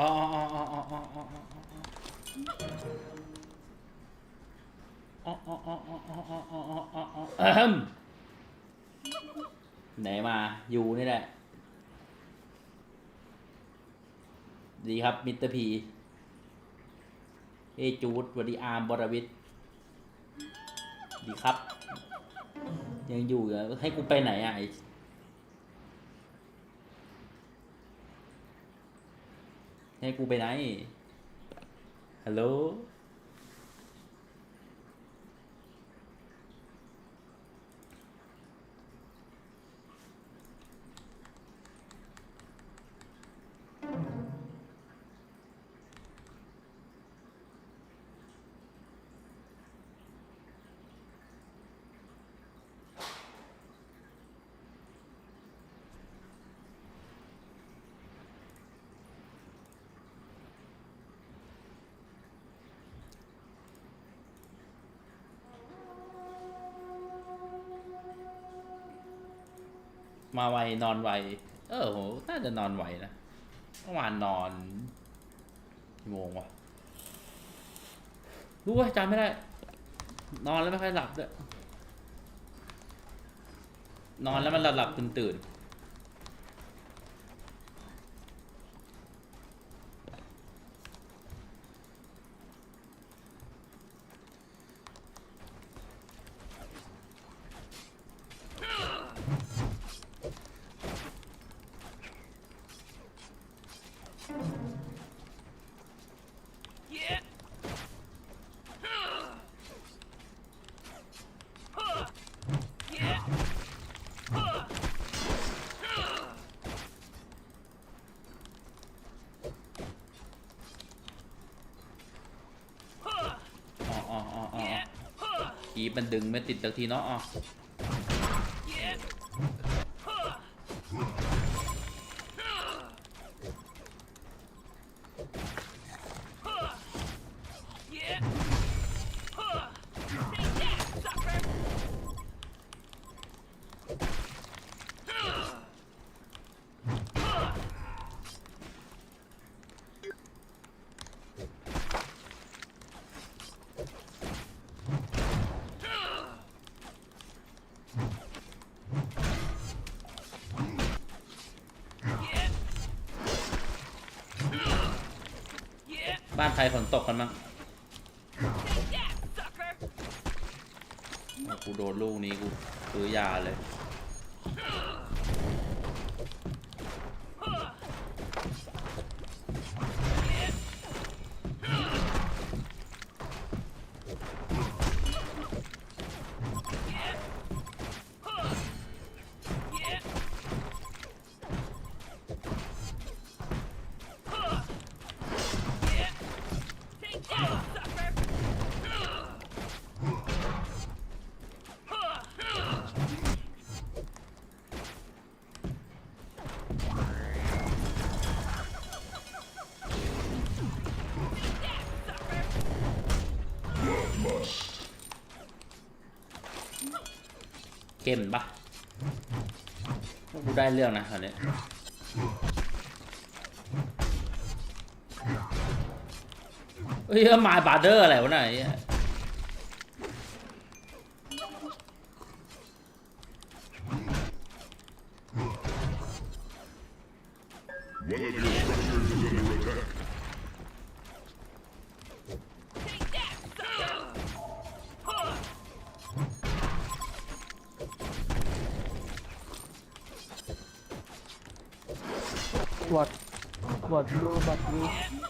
อ๋ออ๋ออ๋ออ๋ออ๋ออ๋อไหนมาอยู่นี่แหละ ดีครับ มิตรพีเอจูดวัสดีอาร์มบรวิทดีครับ ยังอยู่เหรอให้กูไปไหนอะ ให้กูไปไหนฮัลโหล มาไวนอนไว เออโหน่าจะนอนไวนะเมื่อวานนอนกี่โมงวะรู้ว่าจำไม่ได้ นอนแล้วไม่ค่อยหลับด้วยนอนแล้วมันหลับหลับตื่นตื่น มันดึงไม่ติดสักทีเนาะอ๋อ บ้านใครฝนตกกันมั้งเอากูโดนลูกนี้กูซื้อยาเลย เข้มปะกูได้เรื่องนะตอนนี้เฮ้ยมาบาร์เดอร์อะไรวะไอ้เหี้ย One of your structures is under attack. 我丢，我丢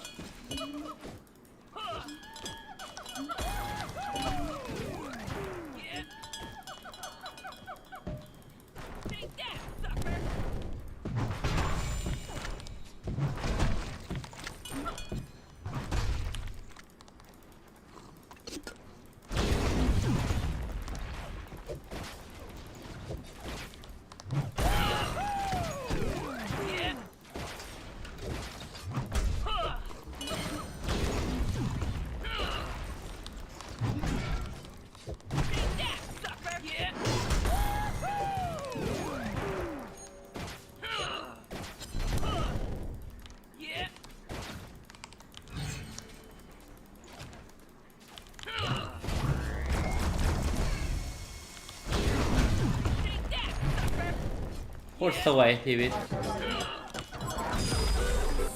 ตรสวยชีวิต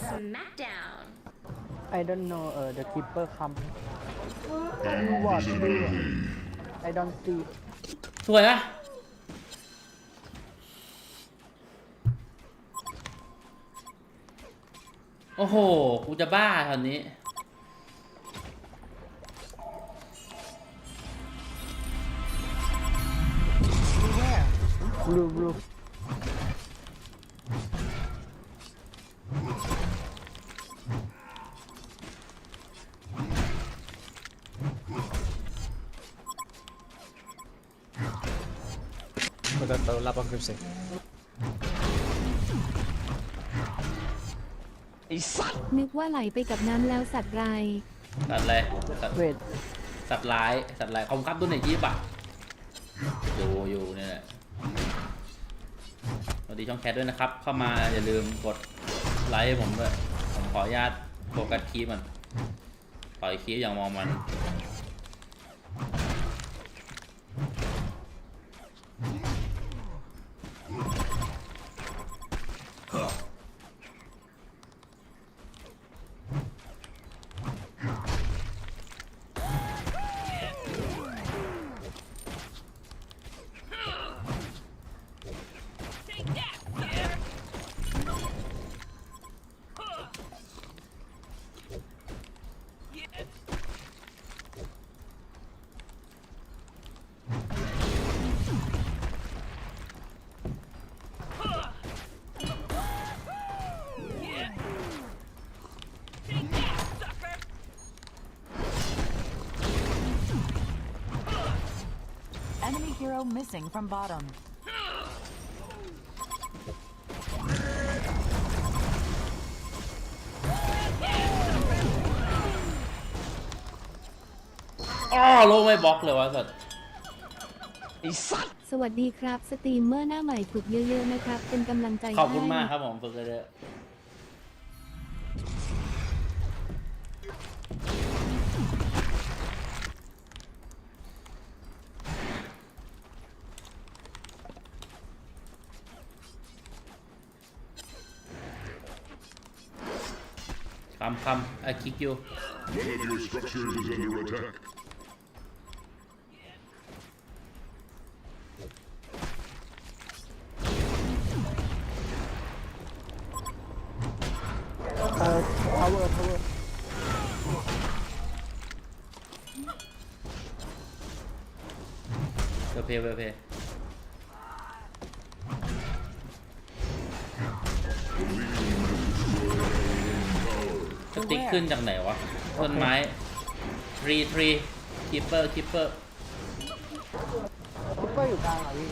Smackdown. I don't know เออ the keeper come you watch you I don't see สวยนะโอ้โห กูจะบ้าตอนนี้ blue blue Maganda lapang grips eh. นึกว่าไหลไปกับน้ำแล้วสัตว์ไรายสัตว์อะไรสัตว์ wait สัตว์ร้ายสัตว์ร้ายขอบคุณครับตัวไหนยี่ปะอยู่ วัสดีช่องแคทด้วยนะครับ เข้ามาอย่าลืมกดไลค์ให้ผมด้วย ผมขออนุญาตโฟกัสคีย์มันปล่อยคีย์อย่างมองมัน hero missing from bottom. อ้อโลไม่บล็อกเลยวะสัตว์สวัสดีครับ สตรีมเมอร์หน้าใหม่ฝึกเยอะๆนะครับ เป็นกำลังใจขอบคุณให้มากครับผมฝึกเลยค คิกยู One of your structures is under attack. เอ่อ tower tower เวลเพย์เวลเพย์ สติ๊กขึ้นจากไหนวะ ต้นไม้ทรีทรีคิปเปอร์คิปเปอร์ก็อยู่กลางเหรอพี่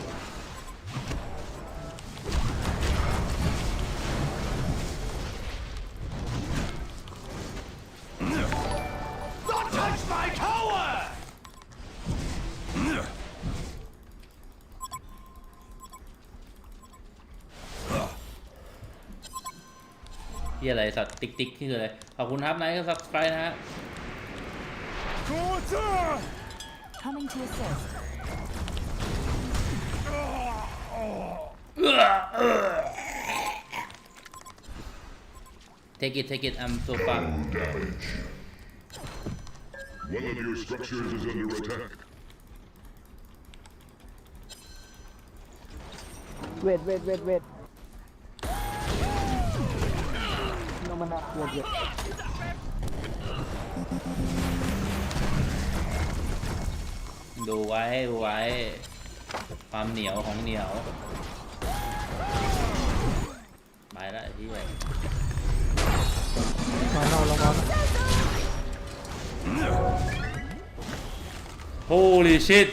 ที่อะไรสัตว์ติ๊กติ๊กที่คืออะไรขอบคุณครับนายก็สับสไครนะฮะ Coming to assist. เทกิตเทกิตอัมโซฟา Damage. One of your structures is under attack. wait wait wait wait no มั นน่ากลัวเยอะดูไว้ดูไว้ ความเหนียวของเหนียวไปแล้วไอ้ที่มาเราเรามา Holy shit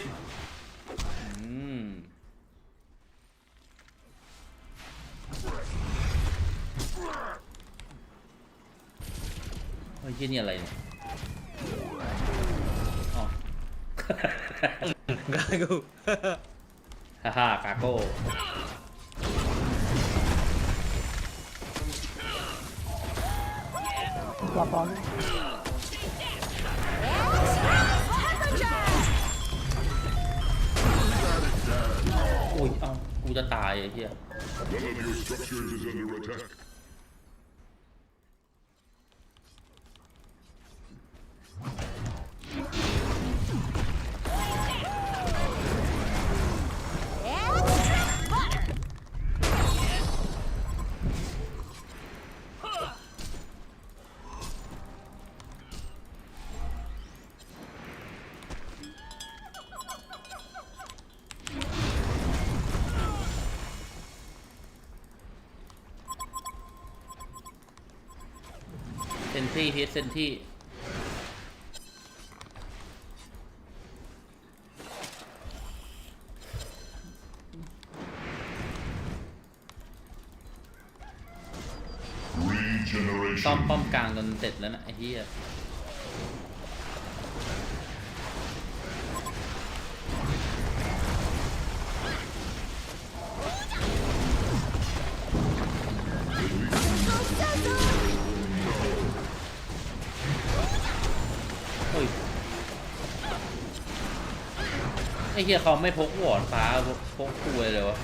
Gago. ฮ่าฮ่ากาโก้หลับตอนอุ้ยเอ้ากูจะตายไอ้เหี้ย One of your structures is under attack. เซนที่ฮิตเซนที่ Regeneration. ซ่อมป้อมกลางจนเสร็จแล้วนะไอ้เหี้ย อ้เหี้ยเขาไม่พกหวอดฟ้าพกพกคุยเลยวะ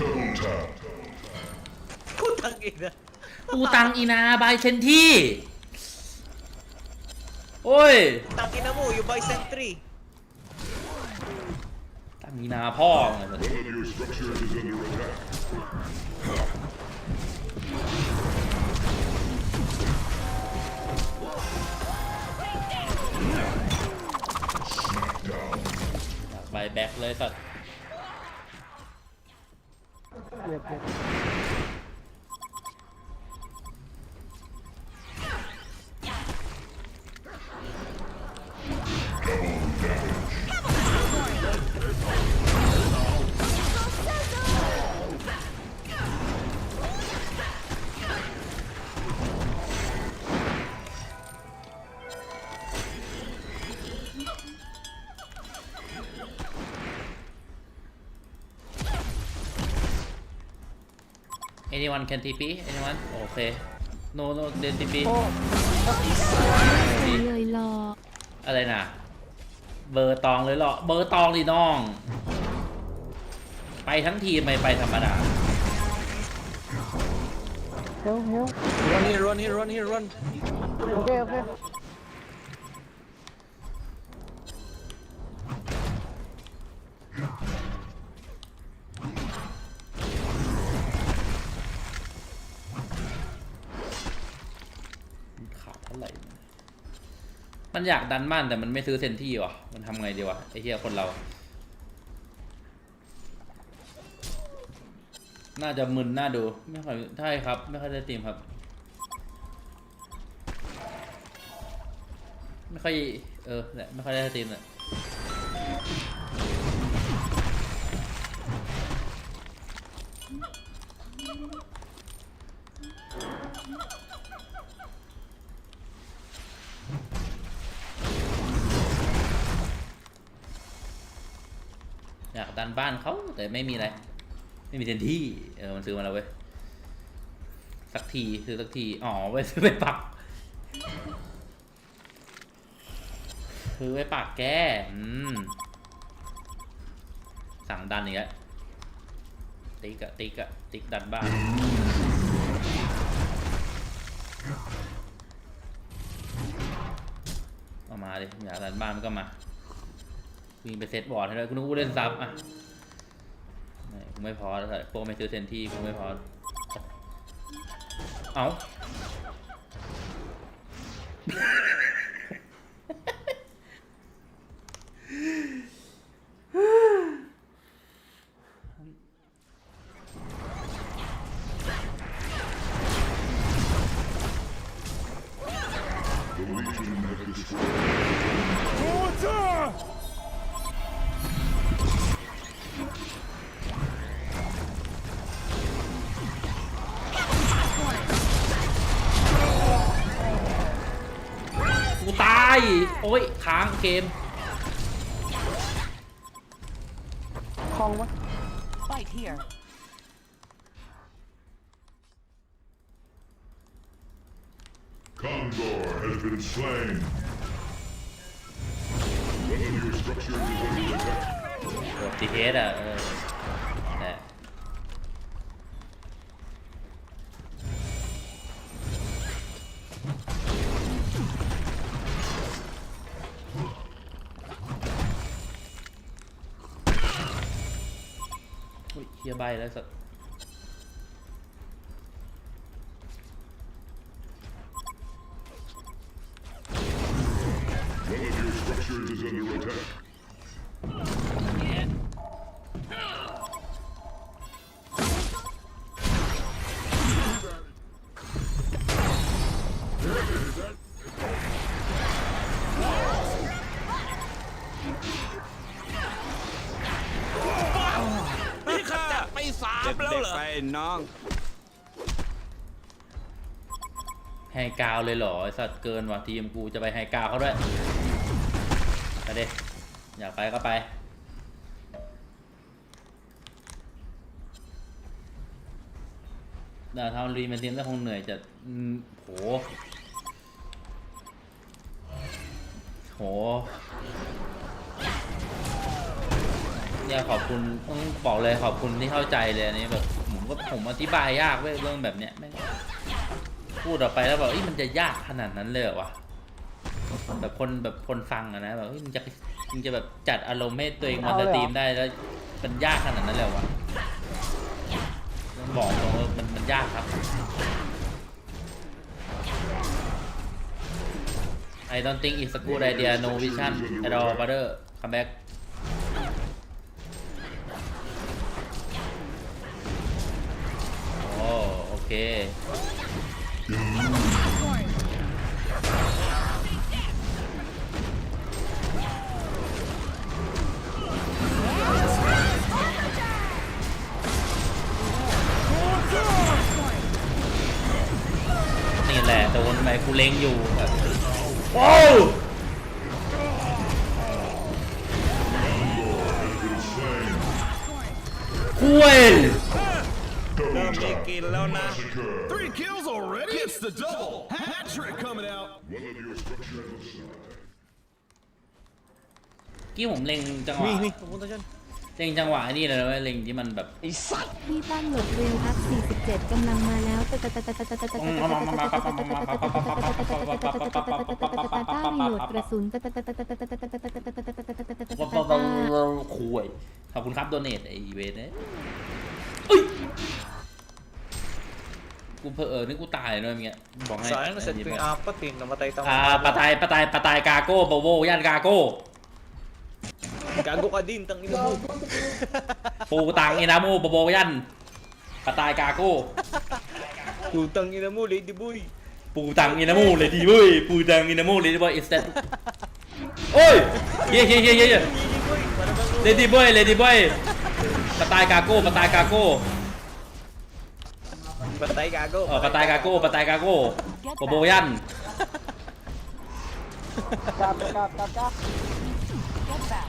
Double tap. พูดตังอีกนะปูตังอีนาบายเซนที่ โอ้ย ตังกินน้ำมูอยู่ใบเซนตรี มีนาพ่อไงมัน One of your structures is under attack. อยากบายแบ็คเลยสัตว์ เรียบเรียบ anyone can TP anyone โอเค no no เดน TP โอ้เลยรออะไรนะเบอร์ตองเลยเหรอ เบอร์ตองดิน้อง ไปทั้งทีมไม่ไปธรรมดา เฮลเฮล run here run here run here run โอเคโอเค อยากดันบ้านแต่มันไม่ซื้อเซนที่วะมันทำไงดีวะไอ้เหี้ยคนเรา น่าจะมึนน่าดู ไม่ค่อยใช่ครับ ไม่ค่อยได้ตีมครับ ไม่ค่อย เออแหละไม่ค่อยได้ตีมเละ บ้านเขาแต่ไม่มีอะไร ไม่มีเซนที่เออมันซื้อมาแล้วเว้ยสักทีซื้อสักทีอ๋อไว้ซื้อไปปักซื้อไว้ปากแกอืมสั่งดันอีกแล้วติ๊กอะติ๊กอะติ๊กดันบ้านเอามาดิอยากดันบ้านมันก็มาวิ่งไปเซตบอร์ดให้เลยกูนึกว่ากูเล่นซับอะ ไม่กูไม่พอแล้วแต่พวกไม่ซื้อเซนที่กูไม่พอ เอา เกมคลองวะ Fight here. Condor has been slain. One of your structures is under attack. กด TS อะเออแต่ ใบแล้วสัก สามแล้วเหรอ ไปน้องไฮกราวเลยเหรอไอสัตว์เกินว่ะทีมกูจะไปไฮกราวเขาด้วยไปดิอยากไปก็ไปเดี๋ยวทำรีเมนเทนก็คงเหนื่อยจะอืมโห โห เนี่ยขอบคุณต้องบอกเลยขอบคุณที่เข้าใจเลยอันนี้แบบผมก็ผมอธิบายยากเว้ยเรื่องแบบเนี้ยแม่งพูดออกไปแล้วแบบเอ้ยมันจะยากขนาดนั้นเลยเหรอวะแบบคนแบบคนฟังอะนะแบบเฮ้ยมึงจะมึงจะแบบจัดอารมณ์ให้ตัวเองมาสตรีมได้แล้วมันยากขนาดนั้นเลยเหรอวะต้องบอกตรงว่ามันมันยากครับ I don't think it's a good idea no vision at all brother come back เค นี่แหละโดนไปกูเล็งอยู่แบบโอ้ กินแล้วนะ Massacre. Three kills already? It's the double. Hat trick coming out. One of your structures is slain. กี้ผมเล็งจังหวะ ¡Mi, mi! ¡Pupunta dyan! เล็งจังหวะไอ้นี่เลยนะเว้ยเล็งที่มันแบบพี่ตั้งโหลดเรียงอัพ47 กำลังมาแล้วต้ารีโหลดกระสุนคุยขอบคุณครับโดเนทไอเวนเนี่ยเอ้ย กูเพอเออนี่กูตายเลยเมื่อกี้บอกให้ Sayang, naset ko yung apat eh. Namatay tayo. อ่าปะตายปะตายปะตายกาโก้โบโบย่านกาโก้ Gago ka din, tang ina mo. ปูตังอินาโมโบโบยันปะตายกาโก้ Putang ina mo, lady boy. ปูตังอินาโมเลยดีเว้ยปูตังอินาโมเลยดีบอยอิสเตโอ้ยเย่เย่เย่เย่ Lady boy, para bang เลดี้บอยเลดี้บอยปะตายกาโก้ปะตายกาโก้ Patay gago. เออปะตายกาโก้ปะตายกาโก้โบโบยันกลับกลับกลับกลับ Get back.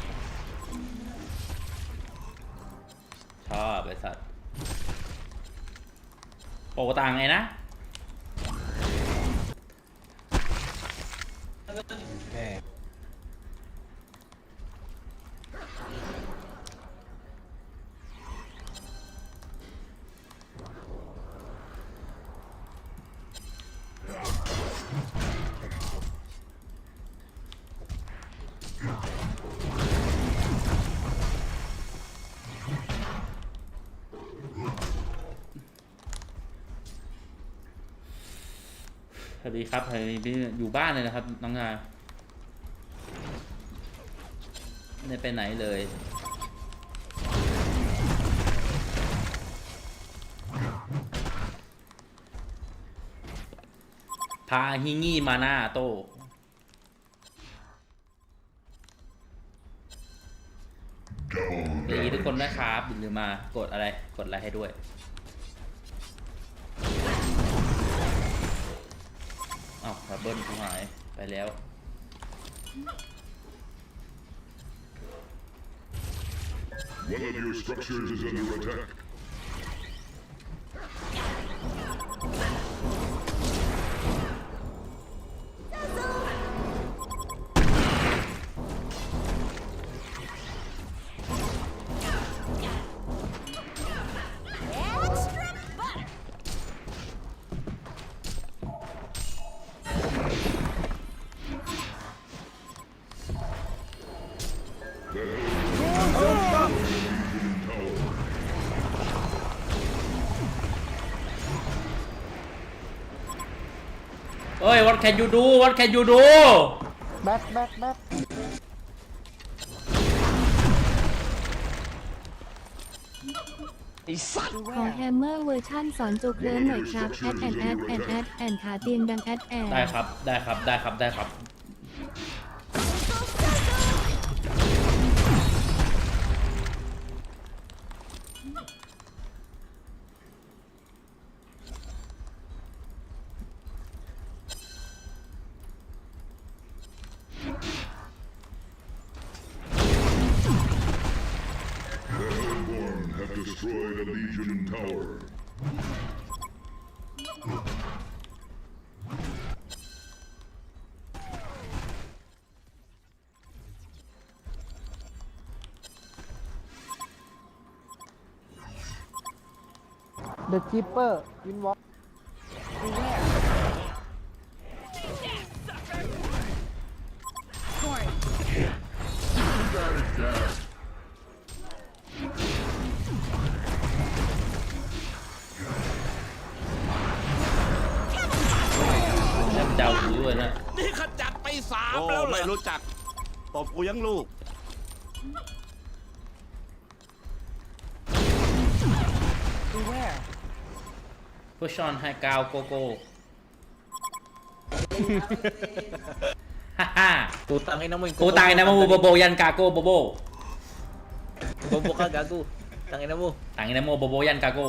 ชอบไอสัตว์โปตังไงนะสวั ครับเฮ้ยพี่อยู่บ้านเลยนะครับ น้องงาไม่ได้ไปไหนเลย พาฮิงี้มาหน้าโต Double ดีทุก damage. คนนะครับอย่าลืมมากดอะไรกดไลค์ให้ด้วย ดับเบิลกูหายไปแล้ว what can you do what can you do แบ็คแบ็คแบ็คขอแฮมเมอร์เวอร์ชั่นสอนจุกเริ่มหน่อยครับแอดแอนแอดแอนแอดแอนขาเตียงดังแอดแอนได้ครับได้ครับได้ครับได้ครับ have destroyed a Legion tower. เดอะ กูยังลูก push on ให้กาวโกโก้ฮ่าฮ่า Putang ina mo yung กูตายนะโมโบโบยันกาโก้โบโบ Bobo ka, gago. Tangina mo. ต่างนะโมโบโบยันกาโก้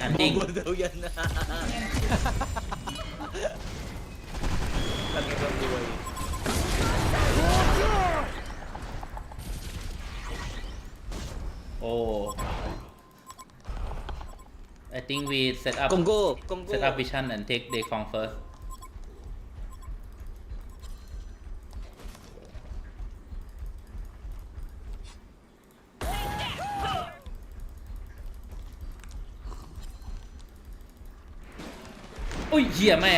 อันจริง Bobo daw yan. Tangina mo buhay. โอ้ I think we set up Konggo, Konggo. set up vision and take the Kong first โอ้ยเหี้ยแม่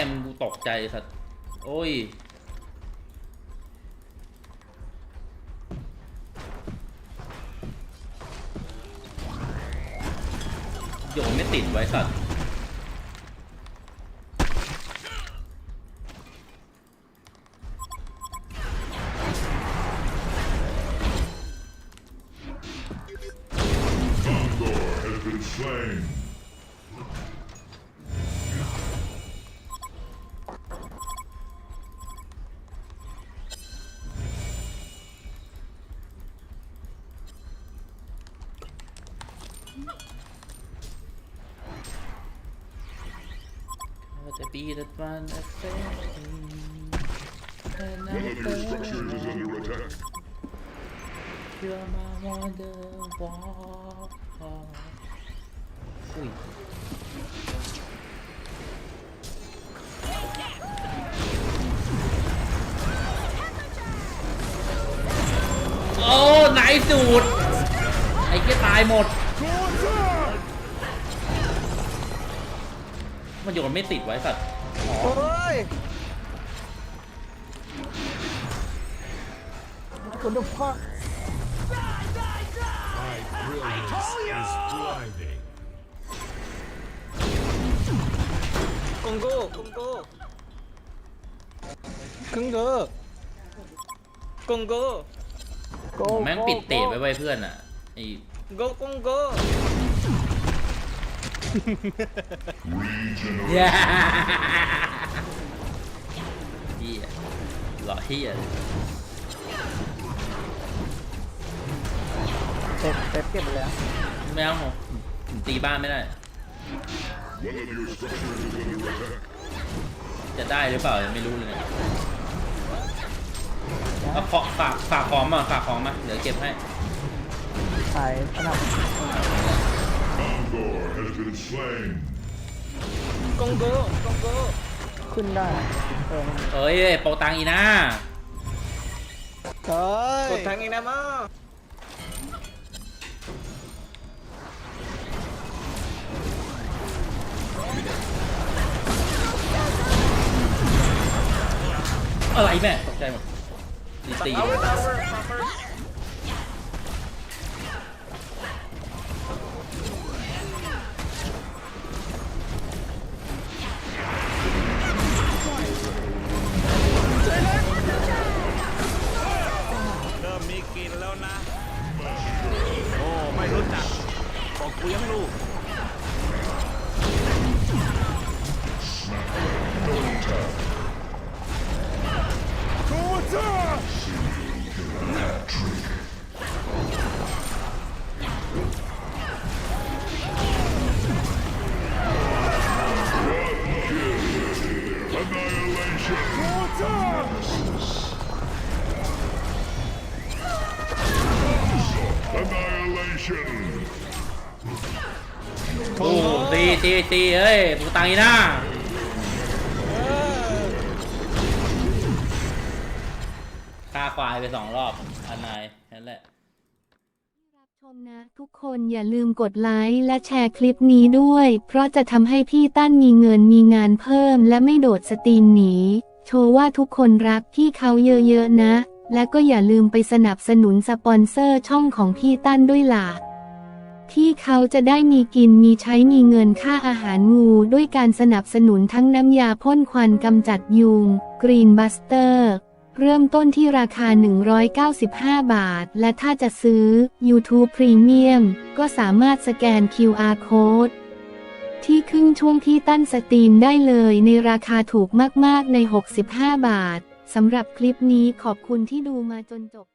ติดไว้สัตว์ under attack. You're my wonderwall อุ้ยโอ้ไหนสูตรไอ้เกี้ยตายหมด มันโยนไม่ติดไว้สัตว์ โอ้ยคุณดูพ่อ Konggo, Konggo. Konggo. Konggo. โกแม่งปิดเตะไว้ไว้เพื่อนอะไอ้ Go, Konggo. เหี้ยเฮียหล่อเฮียเซฟเซฟเก็บไปแล้วไม่เอาผมผมตีบ้านไม่ได้ จะได้หรือเปล่ายังไม่รู้เลยเนี่ยเอาขอฝากฝากของมาฝากของมาเดี๋ยวเก็บให้ขายสนับ has been slain. Konggo, Konggo. ขึ้นได้เออเอ้ยโปรตังอีนะเฮ้ย Putang ina mo. อะไรแม่ตกใจหมดตีตี Tower, tower, tower. กู ตีตีเฮ้ยปูตังอีน่าฆ่าควายไปสองรอบอันนายนั่นแหละ รับชมนะ ทุกคนอย่าลืมกดไลค์และแชร์คลิปนี้ด้วย เพราะจะทำให้พี่ตั้นมีเงินมีงานเพิ่มและไม่โดดสตรีมหนี โชว์ว่าทุกคนรักพี่เขาเยอะๆนะ และก็อย่าลืมไปสนับสนุนสปอนเซอร์ช่องของพี่ตั้นด้วยล่ะ ที่เขาจะได้มีกินมีใช้มีเงินค่าอาหารงูด้วยการสนับสนุนทั้งน้ำยาพ่นควันกำจัดยุง Green Buster เริ่มต้นที่ราคา 195 บาท และถ้าจะซื้อ YouTube Premium ก็สามารถสแกน QR Code ที่ครึ่งช่วงที่ตั้นสตรีมได้เลยในราคาถูกมาก ๆ ใน 65 บาท สำหรับคลิปนี้ขอบคุณที่ดูมาจนจบ